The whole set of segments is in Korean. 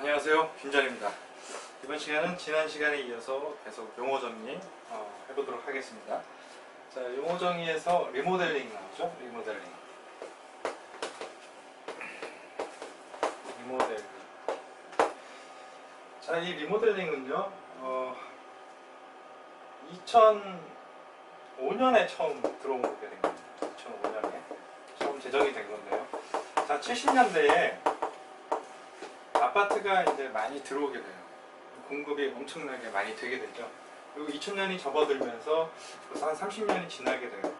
안녕하세요. 김전입니다. 이번 시간은 지난 시간에 이어서 계속 용어 정리 어, 해보도록 하겠습니다. 자 용어 정리에서 리모델링 나오죠? 리모델링. 리모델링. 자이 리모델링은요 어, 2005년에 처음 들어오게 된 겁니다 2005년에 처음 제정이 된 건데요. 자 70년대에 아파트가 이제 많이 들어오게 돼요. 공급이 엄청나게 많이 되게 되죠. 그리고 2000년이 접어들면서 한 30년이 지나게 돼요.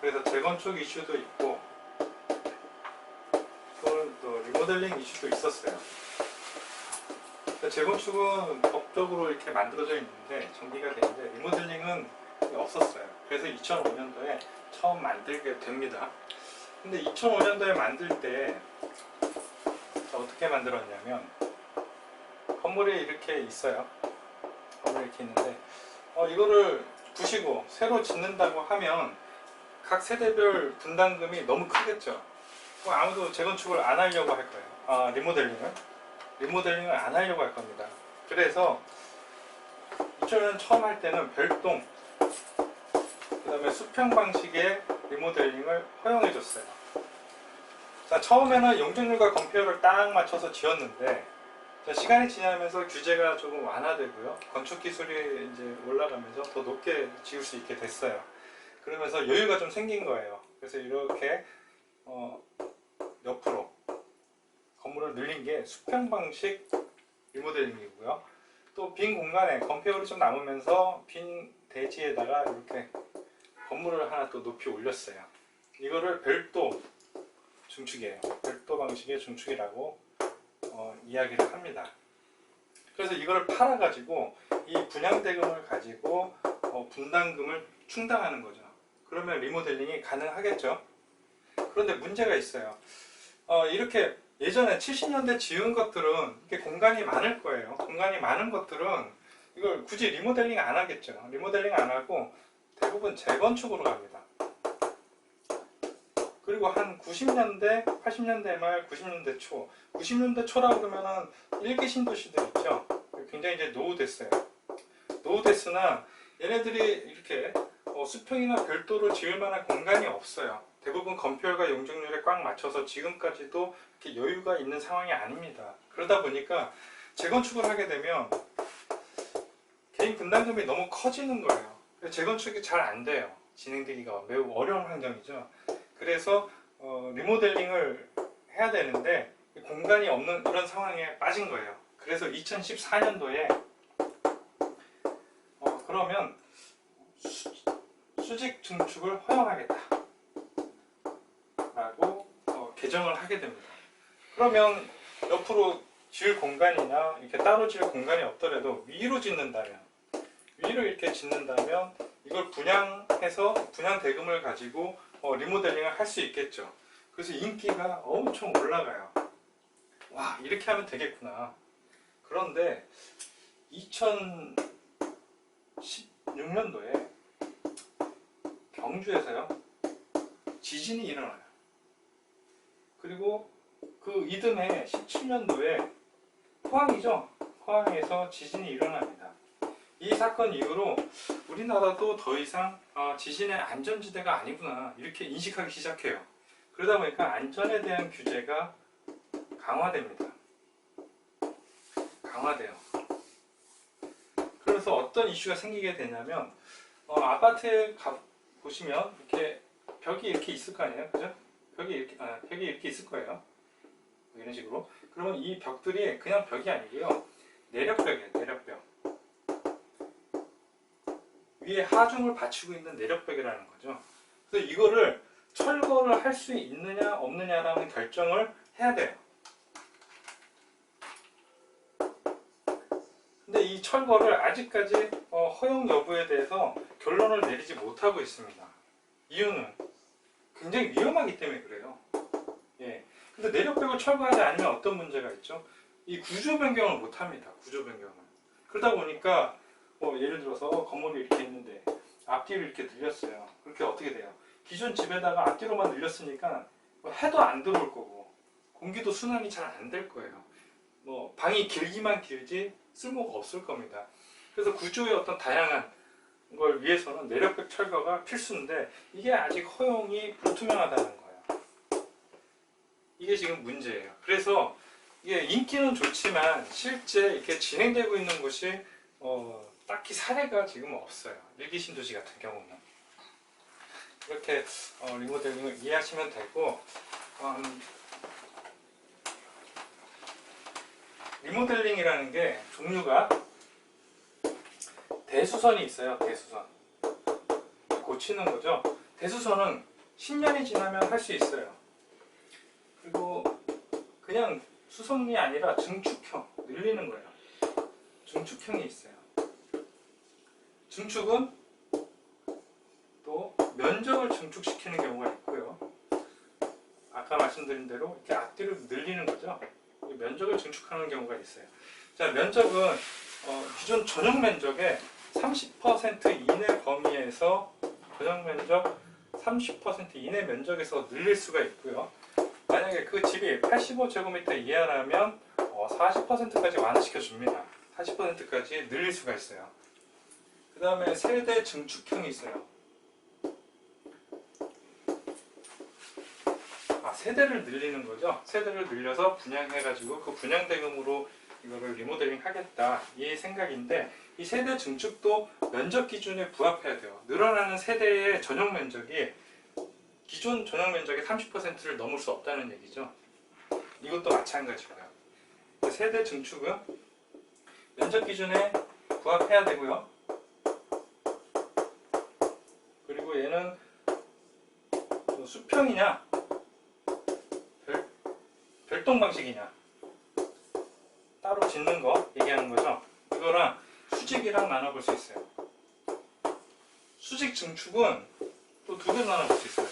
그래서 재건축 이슈도 있고 또 리모델링 이슈도 있었어요. 그러니까 재건축은 법적으로 이렇게 만들어져 있는데 정비가 되는데 리모델링은 없었어요. 그래서 2005년도에 처음 만들게 됩니다. 근데 2005년도에 만들 때 어떻게 만들었냐면 건물이 이렇게 있어요. 건물이 이렇게 있는데 어, 이거를 부시고 새로 짓는다고 하면 각 세대별 분담금이 너무 크겠죠. 그럼 아무도 재건축을 안 하려고 할 거예요. 아, 리모델링을 리모델링을 안 하려고 할 겁니다. 그래서 2000년 처음 할 때는 별동 그 다음에 수평 방식의 리모델링을 허용해 줬어요. 자, 처음에는 용적률과 건폐율을 딱 맞춰서 지었는데 자, 시간이 지나면서 규제가 조금 완화되고요. 건축 기술이 이제 올라가면서 더 높게 지을 수 있게 됐어요. 그러면서 여유가 좀 생긴 거예요. 그래서 이렇게 어, 옆으로 건물을 늘린 게 수평 방식 리모델링이고요. 또 빈 공간에 건폐율이 좀 남으면서 빈 대지에다가 이렇게 건물을 하나 또 높이 올렸어요. 이거를 별도 중축이에요. 별도 방식의 중축이라고 어, 이야기를 합니다. 그래서 이걸 팔아가지고 이 분양대금을 가지고 어, 분담금을 충당하는 거죠. 그러면 리모델링이 가능하겠죠. 그런데 문제가 있어요. 어, 이렇게 예전에 70년대 지은 것들은 이렇게 공간이 많을 거예요. 공간이 많은 것들은 이걸 굳이 리모델링 안 하겠죠. 리모델링 안 하고 대부분 재건축으로 갑니다. 그리고 한 90년대, 80년대 말, 90년대 초, 90년대 초라고 그러면은 일기 신도시들 있죠. 굉장히 이제 노후됐어요. 노후됐으나 얘네들이 이렇게 어, 수평이나 별도로 지을 만한 공간이 없어요. 대부분 건폐율과 용적률에 꽉 맞춰서 지금까지도 이렇게 여유가 있는 상황이 아닙니다. 그러다 보니까 재건축을 하게 되면 개인 분담금이 너무 커지는 거예요. 재건축이 잘 안 돼요. 진행되기가 매우 어려운 환경이죠. 그래서 어, 리모델링을 해야 되는데 공간이 없는 이런 상황에 빠진 거예요. 그래서 2014년도에 어, 그러면 수, 수직 증축을 허용하겠다 라고 어, 개정을 하게 됩니다. 그러면 옆으로 지을 공간이나 이렇게 따로 지을 공간이 없더라도 위로 짓는다면 위로 이렇게 짓는다면 이걸 분양해서 분양 대금을 가지고 어, 리모델링을 할 수 있겠죠. 그래서 인기가 엄청 올라가요. 와 이렇게 하면 되겠구나. 그런데 2016년도에 경주에서요 지진이 일어나요. 그리고 그 이듬해 17년도에 포항이죠. 포항에서 지진이 일어납니다. 이 사건 이후로 우리나라도 더 이상 어, 지진의 안전지대가 아니구나 이렇게 인식하기 시작해요. 그러다 보니까 안전에 대한 규제가 강화됩니다. 강화돼요. 그래서 어떤 이슈가 생기게 되냐면 어, 아파트에 가 보시면 이렇게 벽이 이렇게 있을 거 아니에요, 그죠? 벽이 이렇게 아, 벽이 이렇게 있을 거예요. 뭐 이런 식으로. 그러면 이 벽들이 그냥 벽이 아니고요, 내력벽이에요, 내력벽. 위에 하중을 받치고 있는 내력벽이라는 거죠. 그래서 이거를 철거를 할 수 있느냐 없느냐라는 결정을 해야 돼요. 근데 이 철거를 아직까지 어, 허용 여부에 대해서 결론을 내리지 못하고 있습니다. 이유는 굉장히 위험하기 때문에 그래요. 예. 근데 내력벽을 철거하지 않으면 어떤 문제가 있죠? 이 구조 변경을 못 합니다. 구조 변경을. 그러다 보니까 뭐 예를 들어서 건물이 이렇게 있는데 앞뒤를 이렇게 늘렸어요. 그렇게 어떻게 돼요? 기존 집에다가 앞뒤로만 늘렸으니까 뭐 해도 안 들어올 거고 공기도 순환이 잘 안 될 거예요. 뭐 방이 길기만 길지 쓸모가 없을 겁니다. 그래서 구조의 어떤 다양한 걸 위해서는 내력벽 철거가 필수인데 이게 아직 허용이 불투명하다는 거예요. 이게 지금 문제예요. 그래서 이게 인기는 좋지만 실제 이렇게 진행되고 있는 곳이 어, 딱히 사례가 지금 없어요. 일기 신도시 같은 경우는 이렇게 어, 리모델링을 이해하시면 되고 음, 리모델링이라는 게 종류가 대수선이 있어요. 대수선 고치는 거죠. 대수선은 10년이 지나면 할 수 있어요. 그리고 그냥 수선이 아니라 증축형 늘리는 거예요. 증축형이 있어요. 증축은 또 면적을 증축시키는 경우가 있고요. 아까 말씀드린 대로 이렇게 앞뒤로 늘리는 거죠. 이 면적을 증축하는 경우가 있어요. 자, 면적은 어, 기존 전용 면적의 30% 이내 범위에서 전용 면적 30% 이내 면적에서 늘릴 수가 있고요. 만약에 그 집이 85제곱미터 이하라면 어, 40%까지 완화시켜 줍니다. 40%까지 늘릴 수가 있어요. 그 다음에 세대 증축형이 있어요. 아, 세대를 늘리는 거죠. 세대를 늘려서 분양해가지고 그 분양 대금으로 이거를 리모델링 하겠다 이 생각인데 이 세대 증축도 면적 기준에 부합해야 돼요. 늘어나는 세대의 전용 면적이 기존 전용 면적의 30%를 넘을 수 없다는 얘기죠. 이것도 마찬가지고요. 세대 증축은 면적 기준에 부합해야 되고요. 그리고 얘는 뭐 수평이냐 별, 별동 방식이냐 따로 짓는 거 얘기하는 거죠. 이거랑 수직이랑 나눠볼 수 있어요. 수직 증축은 또 두 개로 나눠볼 수 있어요.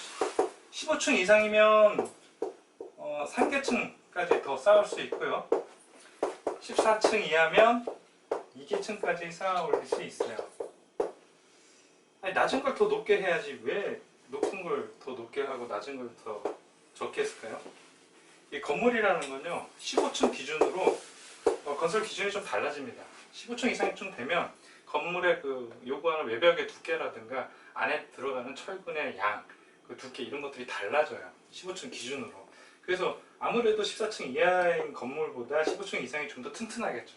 15층 이상이면 어, 3계층까지 더 쌓을 수 있고요. 14층 이하면 2계층까지 쌓아 올릴 수 있어요. 아니, 낮은 걸 더 높게 해야지 왜 높은 걸 더 높게 하고 낮은 걸 더 적게 했을까요? 이 건물이라는 건요 15층 기준으로 어, 건설 기준이 좀 달라집니다. 15층 이상쯤 되면 건물의 그 요구하는 외벽의 두께라든가 안에 들어가는 철근의 양, 그 두께 이런 것들이 달라져요. 15층 기준으로. 그래서 아무래도 14층 이하인 건물보다 15층 이상이 좀 더 튼튼하겠죠.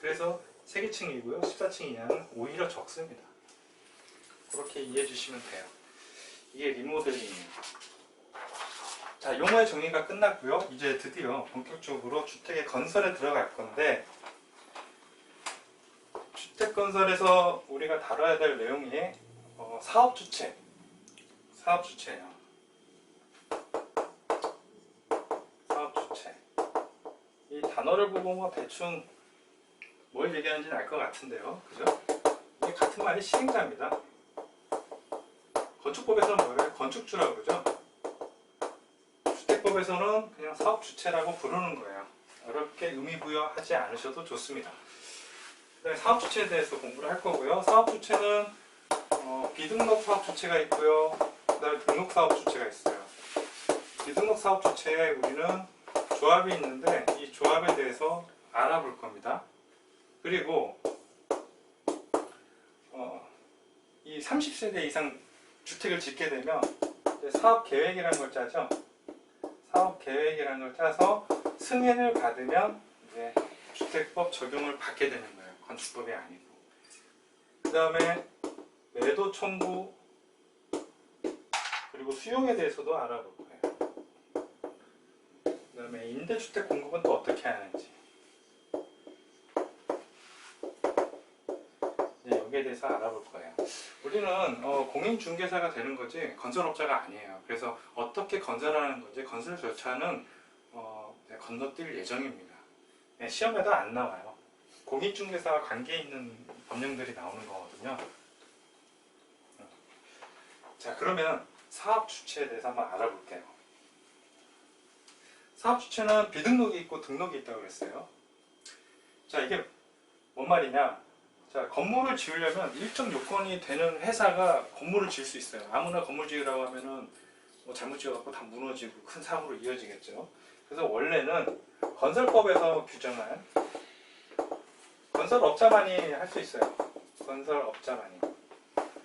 그래서 3계층이고요. 14층 이하는 오히려 적습니다. 그렇게 이해해 주시면 돼요. 이게 리모델링이에요. 자, 용어의 정의가 끝났고요. 이제 드디어 본격적으로 주택의 건설에 들어갈 건데 주택 건설에서 우리가 다뤄야 될 내용이 어, 사업 주체, 사업 주체예요. 사업 주체. 이 단어를 보고 뭐 대충 뭘 얘기하는지는 알 것 같은데요, 그죠? 이게 같은 말이 시행자입니다. 건축법에서는 뭐예요? 건축주라고 그러죠. 주택법에서는 그냥 사업 주체라고 부르는 거예요. 어렵게 의미 부여하지 않으셔도 좋습니다. 그다음에 사업 주체에 대해서 공부를 할 거고요. 사업 주체는 어, 비등록 사업 주체가 있고요. 그다음에 등록 사업 주체가 있어요. 비등록 사업 주체에 우리는 조합이 있는데 이 조합에 대해서 알아볼 겁니다. 그리고 어, 이 30세대 이상 주택을 짓게 되면 사업 계획이라는 걸 짜죠. 사업 계획이라는 걸 짜서 승인을 받으면 이제 주택법 적용을 받게 되는 거예요. 건축법이 아니고. 그 다음에 매도 청구 그리고 수용에 대해서도 알아볼 거예요. 그 다음에 임대주택 공급은 또 어떻게 하는지. 네, 여기에 대해서 알아볼 거예요. 우리는 어, 공인중개사가 되는 거지 건설업자가 아니에요. 그래서 어떻게 건설하는 건지 건설 절차는 어, 네, 건너뛸 예정입니다. 네, 시험에도 안 나와요. 공인중개사와 관계 있는 법령들이 나오는 거거든요. 음. 자 그러면 사업 주체에 대해서 한번 알아볼게요. 사업 주체는 비등록이 있고 등록이 있다고 그랬어요. 자 이게 뭔 말이냐? 자 건물을 지으려면 일정 요건이 되는 회사가 건물을 지을 수 있어요. 아무나 건물 지으라고 하면은 뭐 잘못 지어갖고 다 무너지고 큰 사고로 이어지겠죠. 그래서 원래는 건설법에서 규정한 건설업자만이 할 수 있어요. 건설업자만이.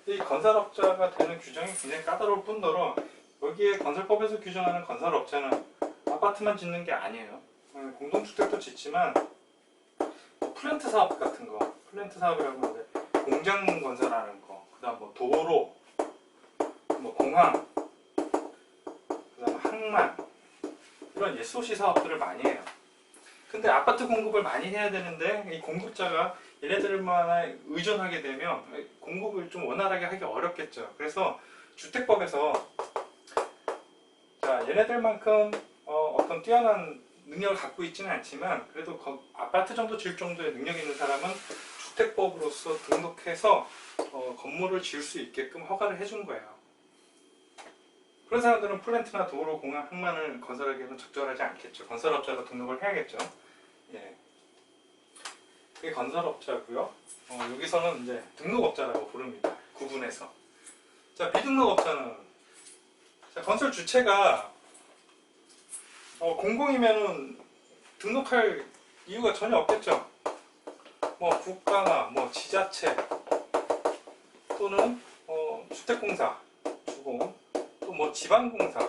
이 건설업자가 되는 규정이 굉장히 까다로울 뿐더러 여기에 건설법에서 규정하는 건설업자는 아파트만 짓는 게 아니에요. 어, 공동주택도 짓지만 뭐 플랜트 사업 같은 거, 플랜트 사업이라고 하는데 공장 건설하는 거, 그다음 뭐 도로, 뭐 공항, 그다음 항만 이런 예소시 사업들을 많이 해요. 근데 아파트 공급을 많이 해야 되는데 이 공급자가 얘네들만 의존하게 되면 공급을 좀 원활하게 하기 어렵겠죠. 그래서 주택법에서 자 얘네들만큼 어, 어떤 뛰어난 능력을 갖고 있지는 않지만 그래도 거- 아파트 정도 질 정도의 능력 있는 사람은 주택법으로서 등록해서 어, 건물을 지을 수 있게끔 허가를 해준 거예요. 그런 사람들은 플랜트나 도로, 공항, 항만을 건설하기에는 적절하지 않겠죠. 건설업자로 등록을 해야겠죠. 예. 그게 건설업자고요. 어, 여기서는 이제 등록업자라고 부릅니다. 구분해서. 자, 비등록업자는 자, 건설 주체가 어, 공공이면은 등록할 이유가 전혀 없겠죠. 뭐 국가나 뭐 지자체 또는 어, 주택공사, 주공, 또 뭐 지방공사,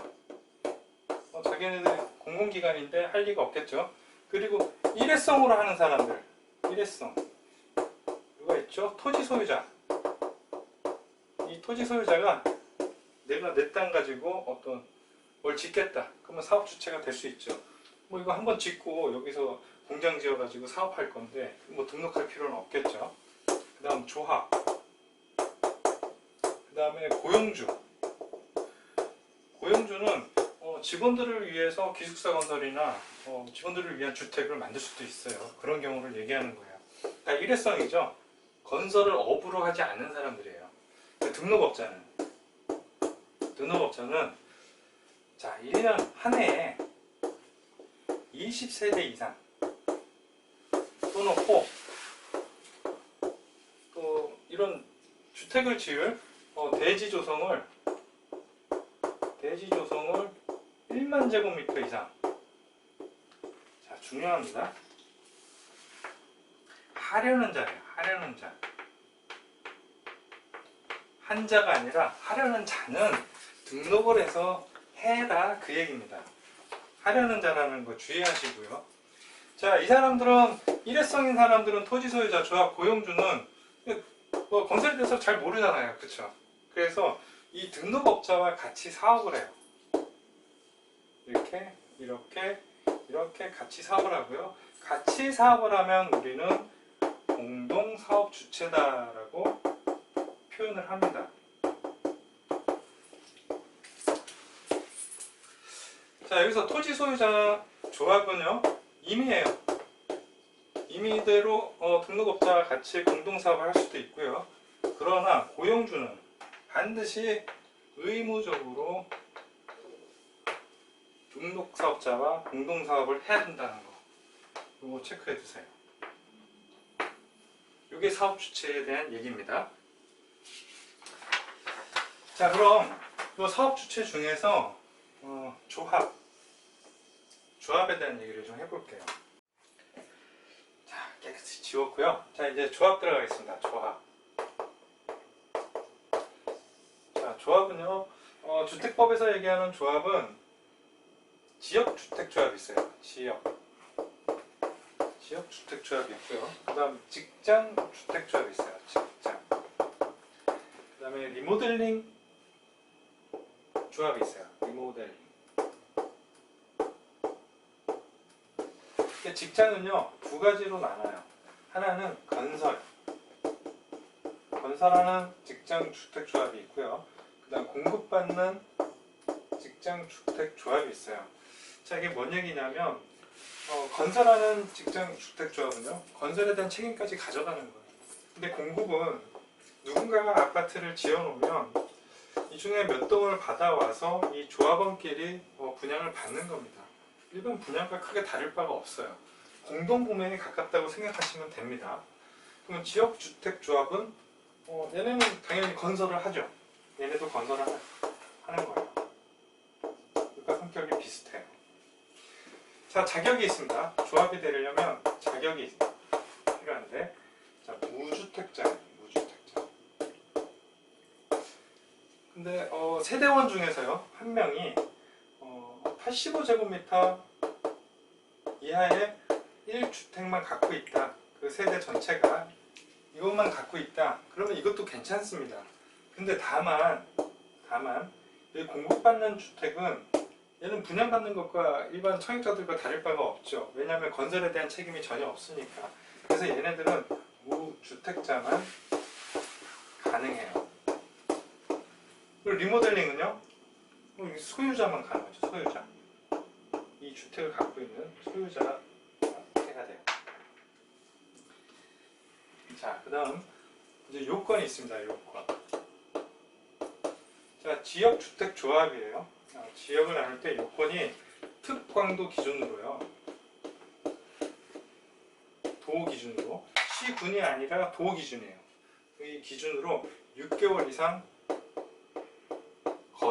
어, 자기네들 공공기관인데 할 리가 없겠죠. 그리고 일회성으로 하는 사람들, 일회성 누가 있죠? 토지 소유자. 이 토지 소유자가 내가 내 땅 가지고 어떤 뭘 짓겠다. 그러면 사업 주체가 될 수 있죠. 뭐 이거 한번 짓고 여기서 공장 지어 가지고 사업할 건데 뭐 등록할 필요는 없겠죠. 그 다음 조합. 그 다음에 고용주. 고용주는 어, 직원들을 위해서 기숙사 건설이나 어, 직원들을 위한 주택을 만들 수도 있어요. 그런 경우를 얘기하는 거예요. 다 일회성이죠. 건설을 업으로 하지 않는 사람들이에요. 그 등록업자는 등록업자는 자 1년 한 해에 20세대 이상. 또는 호, 또 이런 주택을 지을 어, 대지 조성을 대지 조성을 1만 제곱미터 이상. 자 중요합니다. 하려는 자예요 하려는 자. 한자가 아니라 하려는 자는 등록을 해서 해라 그 얘기입니다 하려는 자라는 거 주의하시고요 자 이 사람들은 일회성인 사람들은 토지 소유자 조합 고용주는 뭐 건설에 대해서 잘 모르잖아요 그쵸 그래서 이 등록업자와 같이 사업을 해요. 이렇게, 이렇게, 이렇게 같이 사업을 하고요. 같이 사업을 하면 우리는 공동사업 주체다라고 표현을 합니다. 자, 여기서 토지 소유자 조합은요, 임의예요. 임의대로 어, 등록업자와 같이 공동사업을 할 수도 있고요. 그러나 고용주는 반드시 의무적으로 등록사업자와 공동사업을 해야 된다는 거. 이거 체크해 주세요. 이게 사업 주체에 대한 얘기입니다. 자, 그럼 이 사업 주체 중에서 어, 조합, 조합에 대한 얘기를 좀 해볼게요. 자, 깨끗이 지웠고요. 자, 이제 조합 들어가겠습니다. 조합. 자, 조합은요. 어, 주택법에서 얘기하는 조합은 지역 주택 조합이 있어요. 지역. 지역 주택 조합이 있고요. 그 다음 직장 주택 조합이 있어요. 직장. 그 다음에 리모델링 조합이 있어요. 리모델링. 이게 직장은요 두 가지로 나눠요. 하나는 건설. 건설하는 직장 주택 조합이 있고요. 그 다음 공급받는 직장 주택 조합이 있어요. 자 이게 뭔 얘기냐면 어, 건설하는 직장 주택 조합은요 건설에 대한 책임까지 가져가는 거예요. 근데 공급은 누군가가 아파트를 지어놓으면 이 중에 몇 동을 받아와서 이 조합원끼리 어, 분양을 받는 겁니다. 일반 분양과 크게 다를 바가 없어요. 공동 구매에 가깝다고 생각하시면 됩니다. 그러면 지역 주택 조합은 어, 얘네는 당연히 건설을 하죠. 얘네도 건설을 하는, 거예요. 그러니까 성격이 비슷해요. 자, 자격이 있습니다. 조합이 되려면 자격이 필요한데, 자, 무주택자, 무주택자. 근데 어, 세대원 중에서요, 한 명이 어, 85제곱미터 이하의 1주택만 갖고 있다. 그 세대 전체가 이것만 갖고 있다. 그러면 이것도 괜찮습니다. 근데 다만, 다만, 이 공급받는 주택은 얘는 분양받는 것과 일반 청약자들과 다를 바가 없죠. 왜냐하면 건설에 대한 책임이 전혀 없으니까. 그래서 얘네들은 무주택자만 가능해요. 그리고 리모델링은요, 소유자만 가능하죠. 소유자. 이 주택을 갖고 있는 소유자가 해가 돼요. 자, 그 다음 이제 요건이 있습니다. 요건. 자, 지역 주택 조합이에요. 아, 지역을 나눌 때 요건이 특광도 기준으로요. 도 기준으로 시군이 아니라 도 기준이에요. 이 기준으로 6개월 이상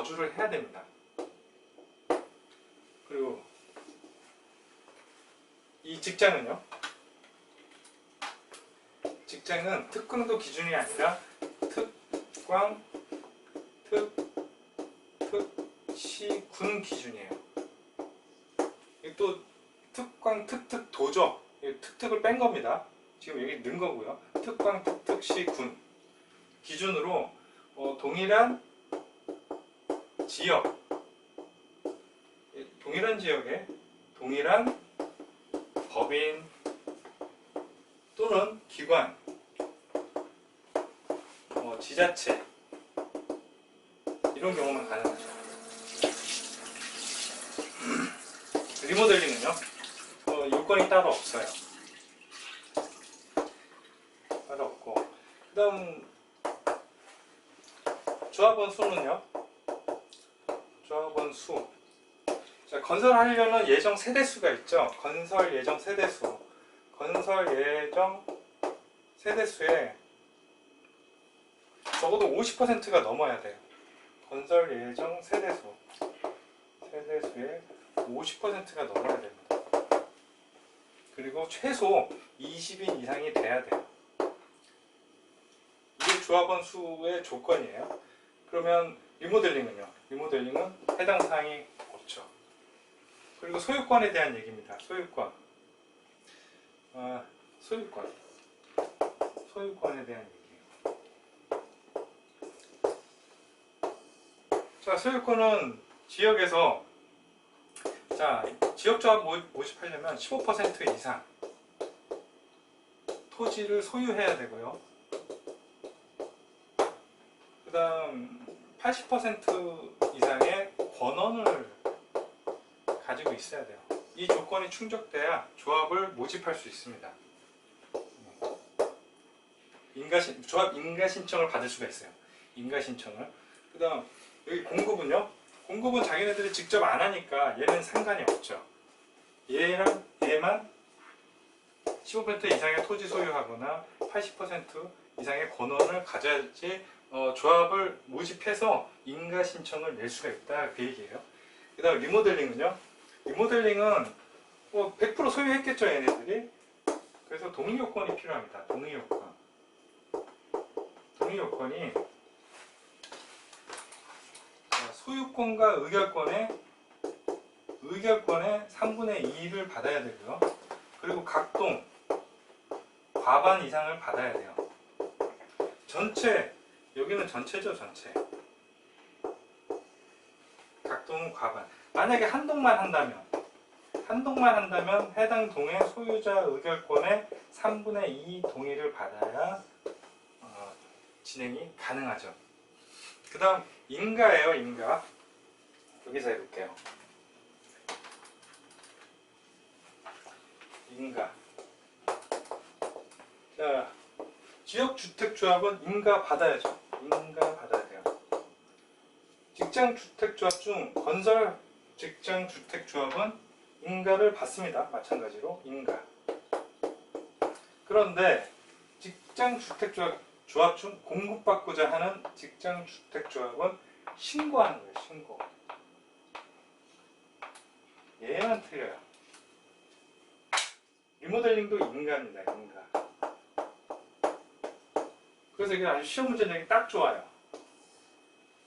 거주를 해야 됩니다. 그리고 이 직장은요. 직장은 특광도 기준이 아니라 특광, 특, 특시군 기준이에요. 이또 특광, 특특 도죠. 이 특특을 뺀 겁니다. 지금 여기 넣은 거고요. 특광, 특특, 시군 기준으로 어, 동일한 지역, 이 동일한 지역에 동일한 법인 또는 기관, 어, 지자체 이런 경우만 가능하죠. 리모델링은요 어, 요건이 따로 없어요. 따로 없고 그 다음 조합원 수는요. 조합원 수. 자, 건설하려는 예정 세대수가 있죠. 건설 예정 세대수. 건설 예정 세대수에 적어도 50%가 넘어야 돼요. 건설 예정 세대수. 세대수의 50%가 넘어야 됩니다. 그리고 최소 20인 이상이 돼야 돼요. 이게 조합원 수의 조건이에요. 그러면 리모델링은요? 리모델링은 해당 사항이 없죠. 그리고 소유권에 대한 얘기입니다. 소유권. 아, 소유권. 소유권에 대한 얘기예요. 자, 소유권은 지역에서 자, 지역조합 모- 모집하려면 15% 이상 토지를 소유해야 되고요. 그 다음 80% 이상의 권원을 가지고 있어야 돼요. 이 조건이 충족돼야 조합을 모집할 수 있습니다. 인가신, 조합 인가 신청을 받을 수가 있어요. 인가 신청을. 그 다음 여기 공급은요. 공급은 자기네들이 직접 안 하니까 얘는 상관이 없죠. 얘랑 얘만 15% 이상의 토지 소유하거나 80% 이상의 권원을 가져야지 어, 조합을 모집해서 인가 신청을 낼 수가 있다 그 얘기예요. 그 다음 리모델링은요. 리모델링은 뭐 100% 소유했겠죠 얘네들이. 그래서 동의 요건이 필요합니다. 동의 요건. 동의 요건이 자, 소유권과 의결권의 의결권의 3분의 2를 받아야 되고요. 그리고 각동 과반 이상을 받아야 돼요. 전체 여기는 전체죠 전체. 각동은 과반. 만약에 한 동만 한다면 한 동만 한다면 해당 동의 소유자 의결권의 3분의 2 동의를 받아야 어, 진행이 가능하죠. 그 다음 인가예요 인가. 여기서 해볼게요. 인가. 자, 지역주택조합은 인가 받아야죠. 인가 받아야 돼요. 직장주택조합 중 건설 직장주택조합은 인가를 받습니다. 마찬가지로 인가. 그런데 직장주택조합 조합 중 공급받고자 하는 직장주택조합은 신고하는 거예요. 신고. 얘만 틀려요. 리모델링도 인가입니다. 인가. 그래서 이게 아주 시험 문제 내기 딱 좋아요.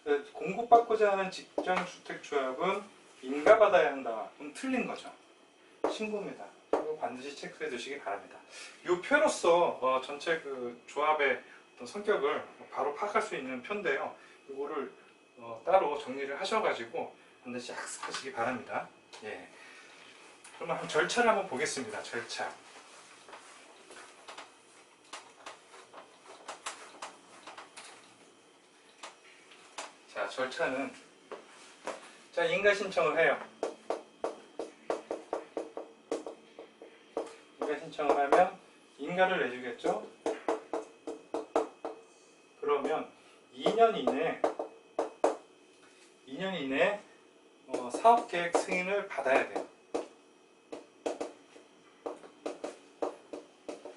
그 공급받고자 하는 직장 주택 조합은 인가받아야 한다. 그럼 틀린 거죠. 신고입니다. 반드시 체크해 두시기 바랍니다. 이 표로서 어, 전체 그 조합의 어떤 성격을 바로 파악할 수 있는 표인데요. 이거를 어, 따로 정리를 하셔가지고 반드시 학습하시기 바랍니다. 예. 그러면 절차를 한번 보겠습니다. 절차. 자, 절차는 자, 인가 신청을 해요. 인가 신청을 하면 인가를 내주겠죠? 그러면 2년 이내 2년 이내 어, 사업계획 승인을 받아야 돼요.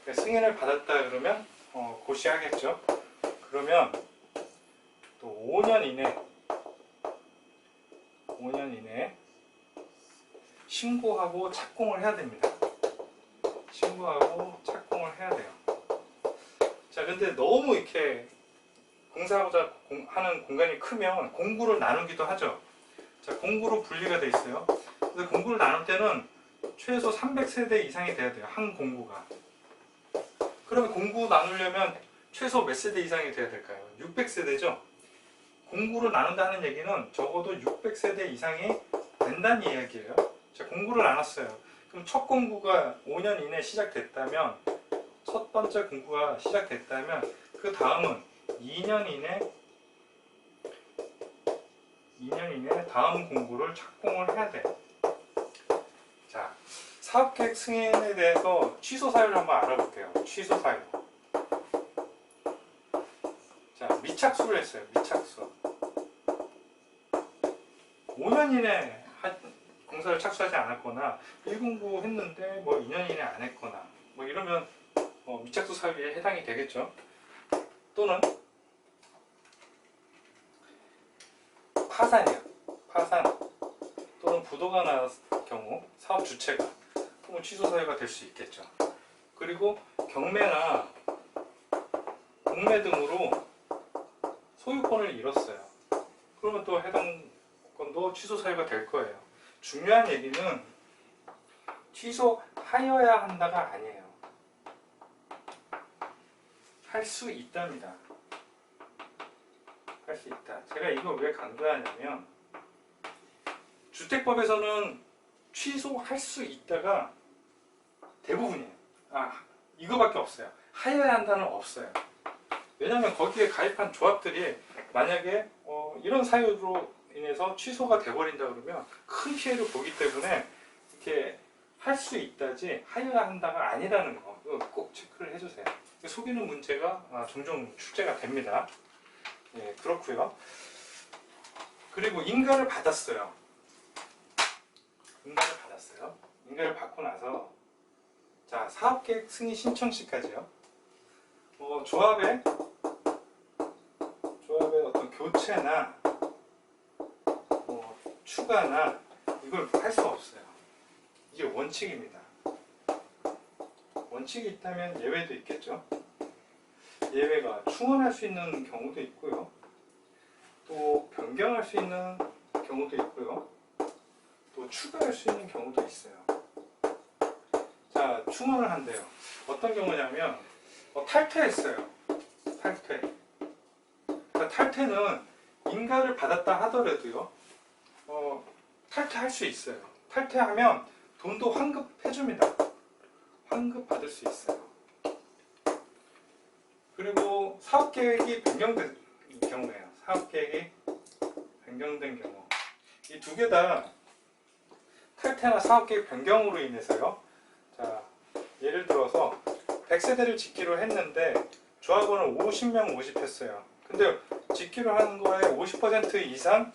그 승인을 받았다 그러면 어, 고시하겠죠. 그러면 또 5년 이내 5년 이내 신고하고 착공을 해야 됩니다. 신고하고 착공을 해야 돼요. 자, 근데 너무 이렇게 공사하고자 공- 하는 공간이 크면 공구를 나누기도 하죠. 자, 공구로 분리가 돼 있어요. 근데 공구를 나눌 때는 최소 300세대 이상이 돼야 돼요. 한 공구가. 그러면 공구 나누려면 최소 몇 세대 이상이 돼야 될까요? 600세대죠? 공구를 나눈다는 얘기는 적어도 600세대 이상이 된다는 이야기예요. 자, 공구를 나눴어요. 그럼 첫 공구가 5년 이내 시작됐다면 첫 번째 공구가 시작됐다면 그 다음은 2년 이내 2년 이내 다음 공구를 착공을 해야 돼요. 자, 사업계획 승인에 대해서 취소 사유를 한번 알아볼게요. 취소 사유. 자, 미착수를 했어요. 미착수. 5년 이내 하- 공사를 착수하지 않았거나 1공구 했는데 뭐 2년 이내 안 했거나 뭐 이러면 어, 미착수 사유에 해당이 되겠죠. 또는 파산이요. 파산 또는 부도가 날 경우 사업 주체가 취소 사유가 될 수 있겠죠. 그리고 경매나 공매 등으로 소유권을 잃었어요. 그러면 또 해당 건도 취소 사유가 될 거예요. 중요한 얘기는 취소하여야 한다가 아니에요. 할 수 있답니다. 할 수 있다. 제가 이거 왜 강조하냐면 주택법에서는 취소할 수 있다가 대부분이에요. 아 이거밖에 없어요. 하여야 한다는 없어요. 왜냐하면 거기에 가입한 조합들이 만약에 어, 이런 사유로 인해서 취소가 돼버린다 그러면 큰 피해를 보기 때문에 이렇게 할 수 있다지 하여야 한다가 아니라는 거 꼭 체크를 해주세요. 속이는 문제가 아, 종종 출제가 됩니다. 예, 그렇고요. 그리고 인가를 받았어요. 인가를 받았어요. 인가를 받고 나서 자 사업계획 승인 신청 시까지요. 어, 조합의 조합의 어떤 교체나 뭐 추가나 이걸 할 수 없어요. 이게 원칙입니다. 원칙이 있다면 예외도 있겠죠. 예외가 충원할 수 있는 경우도 있고요. 또 변경할 수 있는 경우도 있고요. 또 추가할 수 있는 경우도 있어요. 자, 충원을 한대요. 어떤 경우냐면 어, 탈퇴했어요. 탈퇴. 그러니까 탈퇴는 인가를 받았다 하더라도요. 어, 탈퇴할 수 있어요. 탈퇴하면 돈도 환급해줍니다. 환급 받을 수 있어요. 그리고 사업 계획이 변경된 경우예요. 사업 계획이 변경된 경우. 이 두 개 다 탈퇴나 사업 계획 변경으로 인해서요. 자, 예를 들어서 100세대를 짓기로 했는데 조합원을 50명 모집했어요. 근데 짓기로 한 거에 50% 이상 어,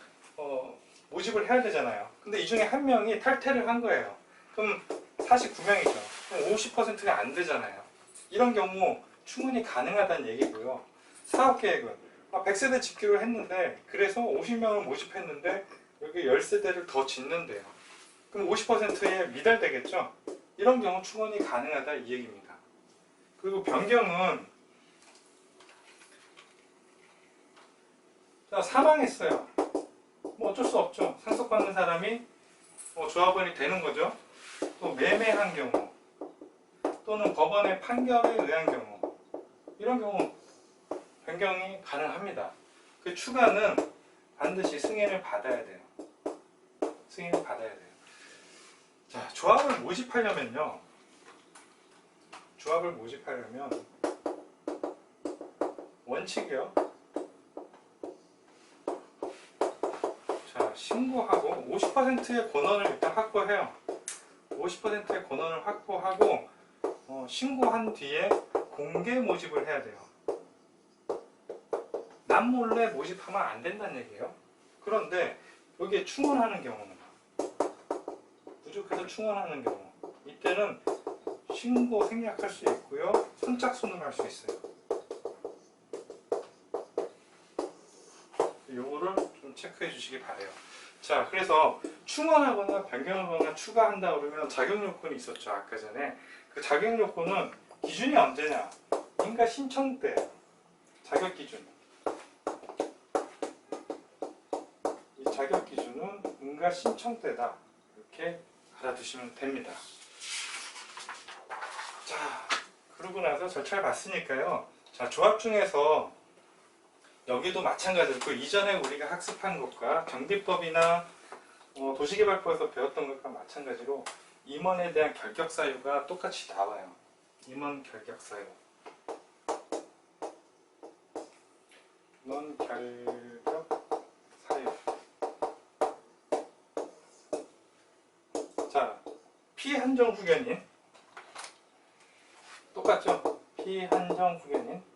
모집을 해야 되잖아요. 근데 이 중에 한 명이 탈퇴를 한 거예요. 그럼 49명이죠. 그럼 50%가 안 되잖아요. 이런 경우 충분히 가능하다는 얘기고요. 사업 계획은 아, 100세대 짓기로 했는데 그래서 50명을 모집했는데 여기 10세대를 더 짓는데요. 그럼 50%에 미달되겠죠? 이런 경우 충원이 가능하다 이 얘기입니다. 그리고 변경은 자 사망했어요. 뭐 어쩔 수 없죠. 상속받는 사람이 뭐 조합원이 되는 거죠. 또 매매한 경우 또는 법원의 판결에 의한 경우 이런 경우 변경이 가능합니다. 그 추가는 반드시 승인을 받아야 돼요. 승인을 받아야 돼요. 자, 조합을 모집하려면요. 조합을 모집하려면 원칙이요. 자, 신고하고 50%의 권한을 일단 확보해요. 50%의 권한을 확보하고 어, 신고한 뒤에 공개 모집을 해야 돼요. 남몰래 모집하면 안 된다는 얘기예요. 그런데 여기에 충원하는 경우는 부족해서 충원하는 경우 이때는 신고 생략할 수 있고요. 선착순을 할수 있어요. 요거를 좀 체크해 주시기 바래요. 자, 그래서 충원하거나 변경하거나 추가한다 그러면 자격 요건이 있었죠. 아까 전에 그 자격 요건은 기준이 언제냐? 인가 신청 때 자격 기준. 이 자격 기준은 인가 신청 때다. 이렇게 알아두시면 됩니다. 자, 그러고 나서 절차를 봤으니까요. 자, 조합 중에서 여기도 마찬가지로 그 이전에 우리가 학습한 것과 정비법이나 어, 도시개발법에서 배웠던 것과 마찬가지로 임원에 대한 결격 사유가 똑같이 나와요. 임원 결격 사유. 임원 결격 사유. 자, 피한정 후견인 똑같죠? 피한정 후견인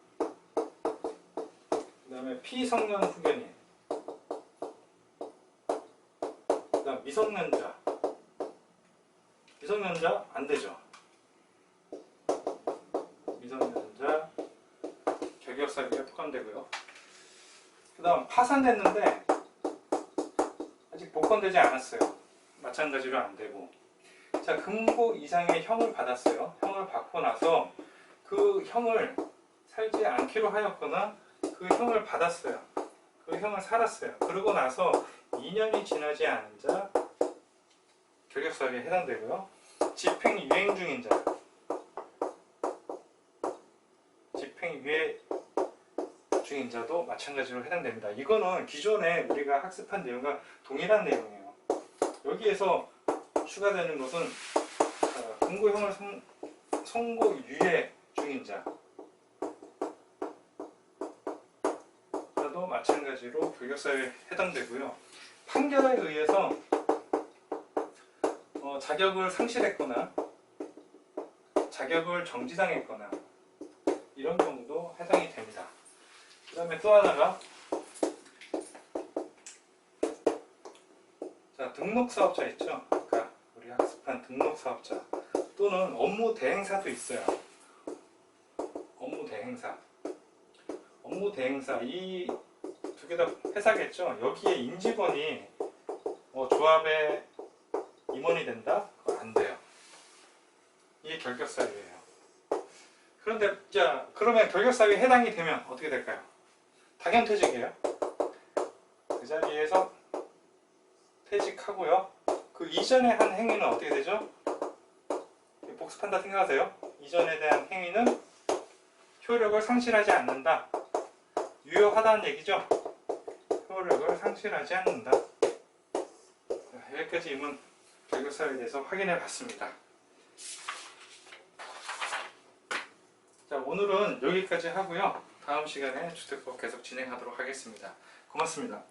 그 다음에 피성년 후견인. 그 다음 미성년자. 미성년자 안 되죠? 미성년자 결격사유에 포함되고요. 그 다음 파산됐는데 아직 복권되지 않았어요. 마찬가지로 안 되고. 자 금고 이상의 형을 받았어요. 형을 받고 나서 그 형을 살지 않기로 하였거나 그 형을 받았어요. 그 형을 살았어요. 그러고 나서 2년이 지나지 않은 자 결격사유에 해당되고요. 집행 유행 중인 자 집행 유예 중인 자도 마찬가지로 해당됩니다. 이거는 기존에 우리가 학습한 내용과 동일한 내용이에요. 여기에서 추가되는 것은 어, 공고형을 선, 선고 유예 중인 자 마찬가지로 불격사유에 해당되고요. 판결에 의해서 어, 자격을 상실했거나 자격을 정지당했거나 이런 경우도 해당이 됩니다. 그 다음에 또 하나가 자 등록사업자 있죠? 아까 우리 학습한 등록사업자 또는 업무 대행사도 있어요. 업무 대행사 업무 대행사 이 두개다 회사겠죠. 여기에 임직원이 뭐 조합의 임원이 된다? 안 돼요. 이게 결격사유예요. 그런데 자 그러면 결격사유에 해당이 되면 어떻게 될까요? 당연 퇴직이에요. 그 자리에서 퇴직하고요. 그 이전에 한 행위는 어떻게 되죠? 복습한다 생각하세요. 이전에 대한 행위는 효력을 상실하지 않는다. 유효하다는 얘기죠. 효력을 상실하지 않는다. 자, 여기까지 임은 결격사유에 대해서 확인해 봤습니다. 자, 오늘은 여기까지 하고요. 다음 시간에 주택법 계속 진행하도록 하겠습니다. 고맙습니다.